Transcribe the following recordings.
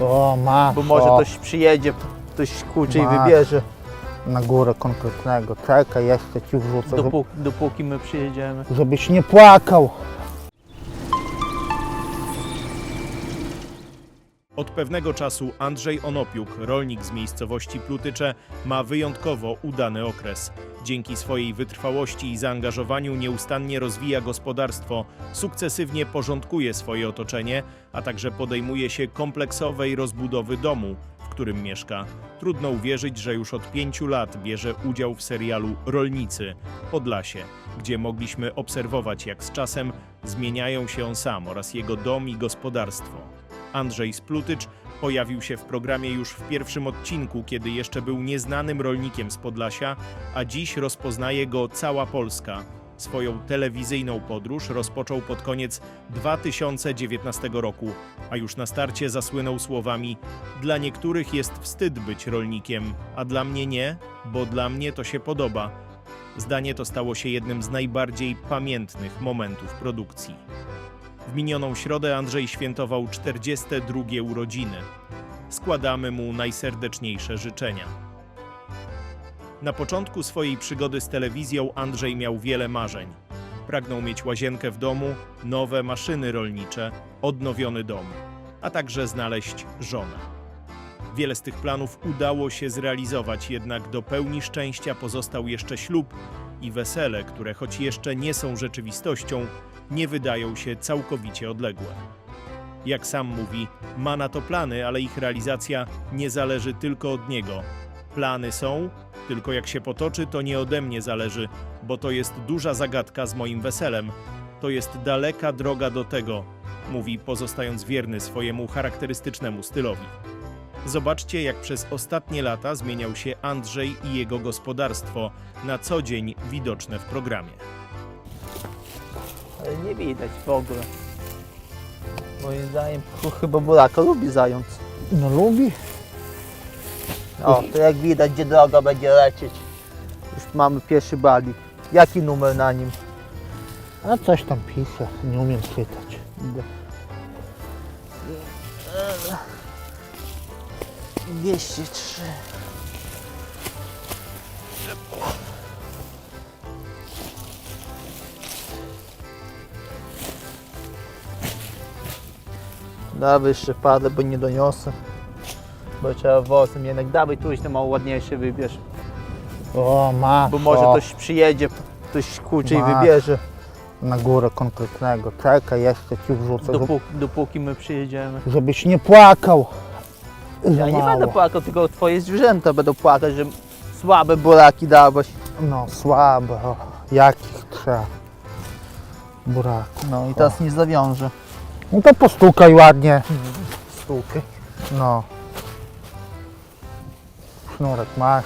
O, masz. Bo może o, ktoś przyjedzie, ktoś kurczę i Masz. wybierze, Na górę konkretnego. Czekaj, jeszcze ci wrzucę, żeby, dopóki, dopóki my przyjedziemy. żebyś nie płakał. Od pewnego czasu Andrzej Onopiuk, rolnik z miejscowości Plutycze, ma wyjątkowo udany okres. Dzięki swojej wytrwałości i zaangażowaniu nieustannie rozwija gospodarstwo, sukcesywnie porządkuje swoje otoczenie, a także podejmuje się kompleksowej rozbudowy domu, w którym mieszka. Trudno uwierzyć, że już od pięciu lat bierze udział w serialu Rolnicy Podlasie, gdzie mogliśmy obserwować, jak z czasem zmieniają się on sam oraz jego dom i gospodarstwo. Andrzej Splutycz pojawił się w programie już w pierwszym odcinku, kiedy jeszcze był nieznanym rolnikiem z Podlasia, a dziś rozpoznaje go cała Polska. Swoją telewizyjną podróż rozpoczął pod koniec 2019 roku, a już na starcie zasłynął słowami: Dla niektórych jest wstyd być rolnikiem, a dla mnie nie, bo dla mnie to się podoba. Zdanie to stało się jednym z najbardziej pamiętnych momentów produkcji. W minioną środę Andrzej świętował 42 urodziny. Składamy mu najserdeczniejsze życzenia. Na początku swojej przygody z telewizją Andrzej miał wiele marzeń. Pragnął mieć łazienkę w domu, nowe maszyny rolnicze, odnowiony dom, a także znaleźć żonę. Wiele z tych planów udało się zrealizować, jednak do pełni szczęścia pozostał jeszcze ślub i wesele, które choć jeszcze nie są rzeczywistością, nie wydają się całkowicie odległe. Jak sam mówi, ma na to plany, ale ich realizacja nie zależy tylko od niego. Plany są, tylko jak się potoczy, to nie ode mnie zależy, bo to jest duża zagadka z moim weselem. To jest daleka droga do tego, mówi, pozostając wierny swojemu charakterystycznemu stylowi. Zobaczcie, jak przez ostatnie lata zmieniał się Andrzej i jego gospodarstwo, na co dzień widoczne w programie. Ale nie widać w ogóle. Moim zdaniem ch- chyba buraka lubi zając. No lubi. O, to jak widać, gdzie droga będzie lecieć. Już mamy pierwszy balik. Jaki numer na nim? A coś tam pisze, nie umiem czytać. Idę. 203. Dawaj jeszcze parę, bo nie doniosę. Bo trzeba wozem jednak dawaj tu już mało ładniejsze wybierz. O, masz. Bo może o, ktoś przyjedzie, ktoś kurczy i Masz. wybierze. Na górę konkretnego. Czekaj, jeszcze ci wrzucę, żeby, Dopóki, dopóki my przyjedziemy. żebyś nie płakał. Za Ja nie mało. będę płakał, tylko twoje zwierzęta będą płakać, że słabe buraki dałeś. No, słabe. O, jakich trzeba. Buraku. No i teraz nie zawiążę. No to postukaj ładnie. Sztuki. No. Sznurek masz.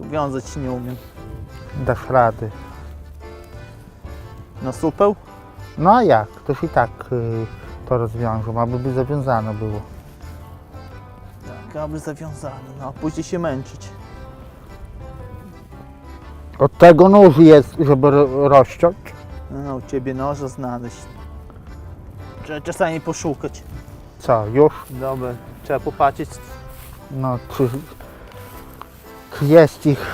Wiązać nie umiem. Dasz rady. Na supeł? No a jak? Ktoś i tak y, to rozwiąże, aby by zawiązane było. Tak, aby zawiązany, no a później się męczyć. Od tego nóż jest, żeby ro- rozciąć. No, u ciebie noża znaleźć. Trzeba czasami poszukać. Co, już? Dobra, trzeba popatrzeć. No, czy, czy jest ich?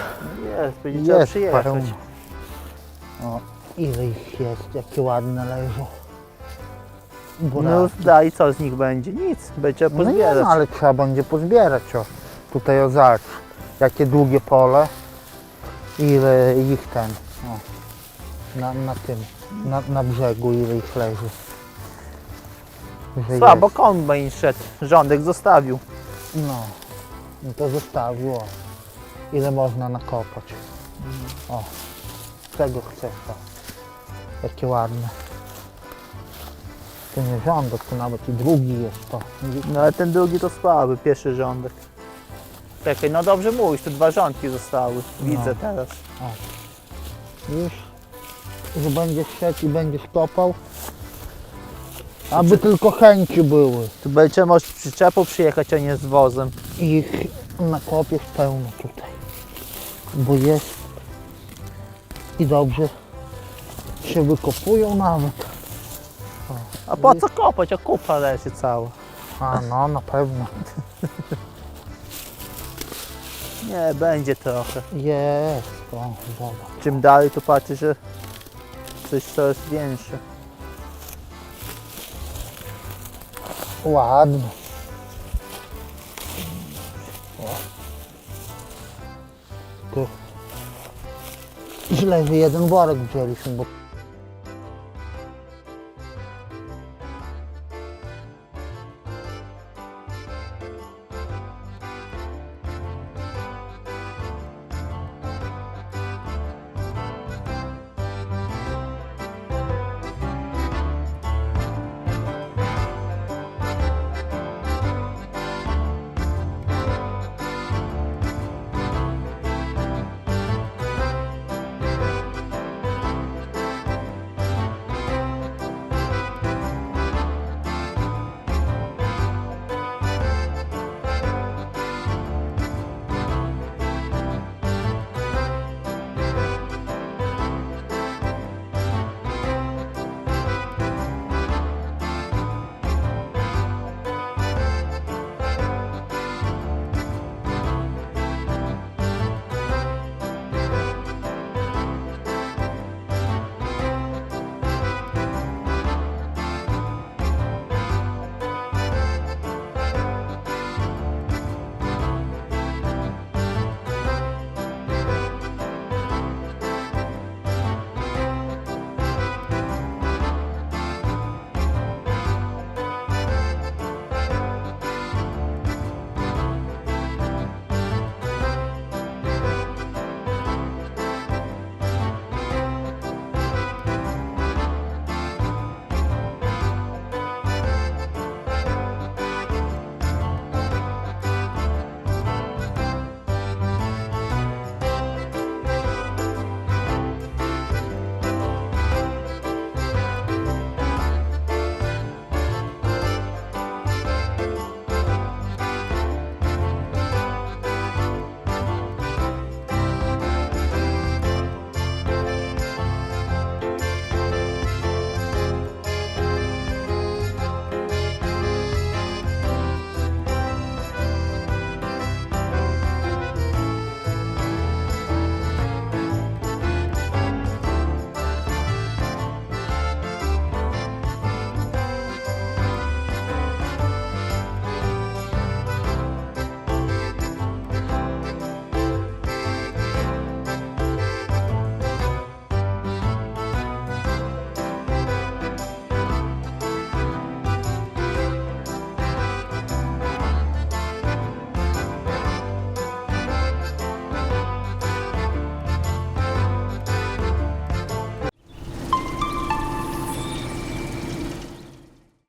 Jest, będzie trzeba Jest przyjechać. pełno. O, ile ich jest, jakie ładne leżą. No Buraki. daj, co z nich będzie? Nic, będzie trzeba No nie, pozbierać. no, ale trzeba będzie pozbierać. O. Tutaj o zobacz, jakie długie pole. Ile ich ten, o, na, na tym, na, na brzegu, ile ich leży. Że Słabo jest. kombajn szedł, rządek zostawił. No, no to zostawił, o. Ile można nakopać. O, czego chcesz, o. Jakie ładne. To nie rządek, to nawet i drugi jest to. No ale ten drugi to słaby, pierwszy rządek. Czekaj, no dobrze mówisz, tu dwa rządki zostały. Widzę No. teraz. Już, że będziesz szedł i będziesz kopał. Aby tylko chęci były. Tu będzie może z przyczepą przyjechać, a nie z wozem. Ich nakopiesz pełno tutaj. Bo jest i dobrze się wykopują nawet. A po co kopać? A kupa leży cała. A no, na pewno. Nie, będzie trochę. Jest, o, woda. Czym dalej to patrzę, że coś coraz większe. Ładnie. Źle, że jeden worek wzięliśmy, bo